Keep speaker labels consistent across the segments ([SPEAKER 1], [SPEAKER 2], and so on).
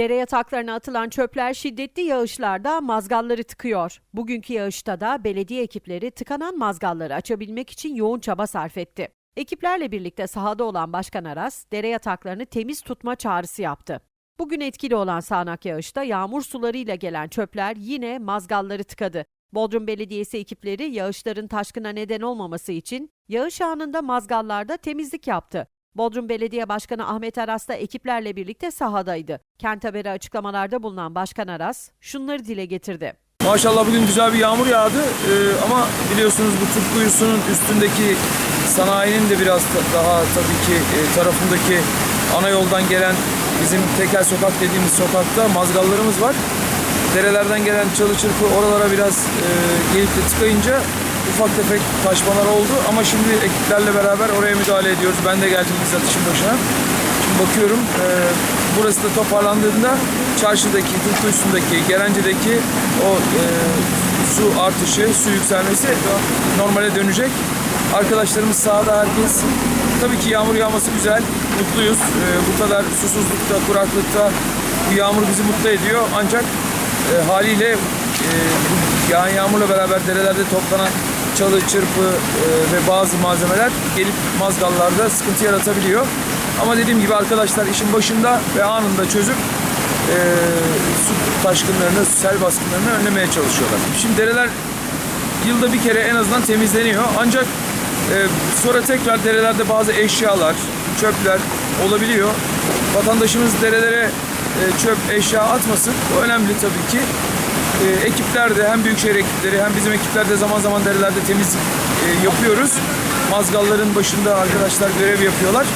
[SPEAKER 1] Dere yataklarına atılan çöpler şiddetli yağışlarda mazgalları tıkıyor. Bugünkü yağışta da belediye ekipleri tıkanan mazgalları açabilmek için yoğun çaba sarf etti. Ekiplerle birlikte sahada olan Başkan Aras, dere yataklarını temiz tutma çağrısı yaptı. Bugün etkili olan sağanak yağışta yağmur sularıyla gelen çöpler yine mazgalları tıkadı. Bodrum Belediyesi ekipleri yağışların taşkına neden olmaması için yağış anında mazgallarda temizlik yaptı. Bodrum Belediye Başkanı Ahmet Aras da ekiplerle birlikte sahadaydı. Kent Haber'e açıklamalarda bulunan Başkan Aras şunları dile getirdi.
[SPEAKER 2] Maşallah bugün güzel bir yağmur yağdı Ee, ama biliyorsunuz bu Türk kuyusunun üstündeki sanayinin de biraz da- daha tabii ki e, tarafındaki ana yoldan gelen bizim tekel sokak dediğimiz sokakta mazgallarımız var. Derelerden gelen çalı çırpı oralara biraz e, gelip de tıkayınca ufak tefek taşmalar oldu ama şimdi ekiplerle beraber oraya müdahale ediyoruz. Ben de geldim bizzat işin başına. Şimdi bakıyorum e, burası da toparlandığında çarşıdaki, Türk kuyusundaki, Gerence'deki o e, su artışı, su yükselmesi normale dönecek. Arkadaşlarımız sahada herkes tabii ki yağmur yağması güzel, mutluyuz. E, bu kadar susuzlukta, kuraklıkta bu yağmur bizi mutlu ediyor. Ancak e, haliyle e, yağan yağmurla beraber derelerde toplanan çalı, çırpı e, ve bazı malzemeler gelip mazgallarda sıkıntı yaratabiliyor. Ama dediğim gibi arkadaşlar işin başında ve anında çözüp e, su taşkınlarını, sel baskınlarını önlemeye çalışıyorlar. Şimdi dereler yılda bir kere en azından temizleniyor. Ancak e, sonra tekrar derelerde bazı eşyalar, çöpler olabiliyor. Vatandaşımız derelere e, çöp, eşya atmasın. Bu önemli tabii ki. E, ekipler hem büyükşehir ekipleri hem bizim ekipler de zaman zaman derelerde temizlik e, yapıyoruz. Mazgalların başında arkadaşlar görev yapıyorlar.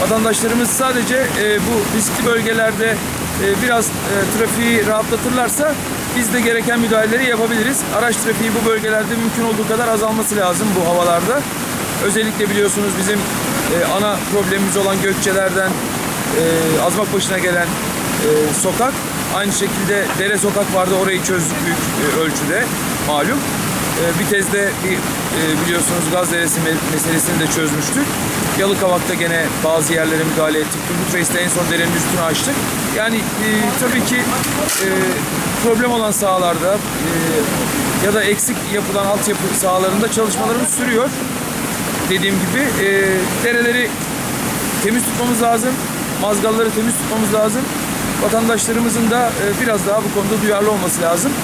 [SPEAKER 2] Vatandaşlarımız sadece e, bu riskli bölgelerde e, biraz e, trafiği rahatlatırlarsa biz de gereken müdahaleleri yapabiliriz. Araç trafiği bu bölgelerde mümkün olduğu kadar azalması lazım bu havalarda. Özellikle biliyorsunuz bizim e, ana problemimiz olan Gökçeler'den e, Azmakbaşı'na gelen e, sokak. Aynı şekilde Dere Sokak vardı orayı çözdük büyük e, ölçüde malum. E, bir e, biliyorsunuz gaz deresi me- meselesini de çözmüştük. Yalıkavak'ta gene bazı yerlere müdahale ettik. Turgut en son derenin üstünü açtık. Yani e, tabii ki e, problem olan sahalarda e, ya da eksik yapılan altyapı sahalarında çalışmalarımız sürüyor. Dediğim gibi e, dereleri temiz tutmamız lazım. Mazgalları temiz tutmamız lazım. Vatandaşlarımızın da e, biraz daha bu konuda duyarlı olması lazım.